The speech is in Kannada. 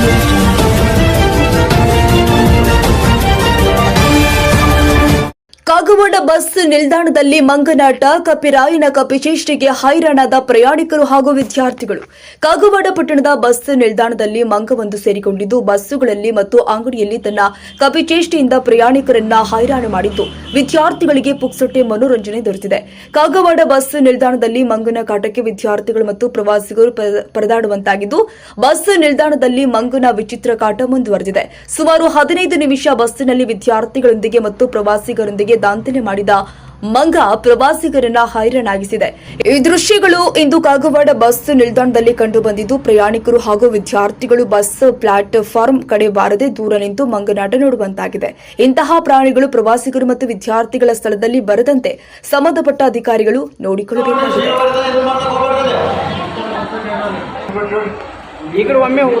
Thank you. ಕಾಗವಾಡ ಬಸ್ ನಿಲ್ದಾಣದಲ್ಲಿ ಮಂಗನಾಟ, ಕಪಿರಾಯನ ಕಪಿಚೇಷ್ಟೆಗೆ ಹೈರಾಣಾದ ಪ್ರಯಾಣಿಕರು ಹಾಗೂ ವಿದ್ಯಾರ್ಥಿಗಳು. ಕಾಗವಾಡ ಪಟ್ಟಣದ ಬಸ್ ನಿಲ್ದಾಣದಲ್ಲಿ ಮಂಗವೊಂದು ಸೇರಿಕೊಂಡಿದ್ದು, ಬಸ್ಸುಗಳಲ್ಲಿ ಮತ್ತು ಅಂಗಡಿಯಲ್ಲಿ ತನ್ನ ಕಪಿಚೇಷ್ಟಿಯಿಂದ ಪ್ರಯಾಣಿಕರನ್ನ ಹೈರಾಣ ಮಾಡಿದ್ದು ವಿದ್ಯಾರ್ಥಿಗಳಿಗೆ ಪುಕ್ಸೊಟ್ಟೆ ಮನೋರಂಜನೆ ದೊರೆತಿದೆ. ಕಾಗವಾಡ ಬಸ್ ನಿಲ್ದಾಣದಲ್ಲಿ ಮಂಗನ ಕಾಟಕ್ಕೆ ವಿದ್ಯಾರ್ಥಿಗಳು ಮತ್ತು ಪ್ರವಾಸಿಗರು ಪರ- ಪರದಾಡುವಂತಾಗಿದ್ದು, ಬಸ್ ನಿಲ್ದಾಣದಲ್ಲಿ ಮಂಗನ ವಿಚಿತ್ರ ಕಾಟ ಮುಂದುವರೆದಿದೆ. ಸುಮಾರು ಹದಿನೈದು ನಿಮಿಷ ಬಸ್ಸಿನಲ್ಲಿ ವಿದ್ಯಾರ್ಥಿಗಳೊಂದಿಗೆ ಮತ್ತು ಪ್ರವಾಸಿಗರೊಂದಿಗೆ ದಾಂಧಲೆ ಮಾಡಿದ ಮಂಗ ಪ್ರವಾಸಿಗರನ್ನ ಹೈರಾಣಾಗಿಸಿದೆ. ಈ ದೃಶ್ಯಗಳು ಇಂದು ಕಾಗವಾಡ ಬಸ್ ನಿಲ್ದಾಣದಲ್ಲಿ ಕಂಡು ಬಂದಿದ್ದು ಪ್ರಯಾಣಿಕರು ಹಾಗೂ ವಿದ್ಯಾರ್ಥಿಗಳು ಬಸ್ ಪ್ಲಾಟ್ಫಾರ್ಮ್ ಕಡೆ ಬಾರದೆ ದೂರ ನಿಂತು ಮಂಗನಾಟ ನೋಡುವಂತಾಗಿದೆ. ಇಂತಹ ಪ್ರಾಣಿಗಳು ಪ್ರವಾಸಿಗರು ಮತ್ತು ವಿದ್ಯಾರ್ಥಿಗಳ ಸ್ಥಳದಲ್ಲಿ ಬರದಂತೆ ಸಂಬಂಧಪಟ್ಟ ಅಧಿಕಾರಿಗಳು ನೋಡಿಕೊಳ್ಳಬೇಕಾಗಿದೆ. ಈ ಒಮ್ಮೆ ಹೋಗು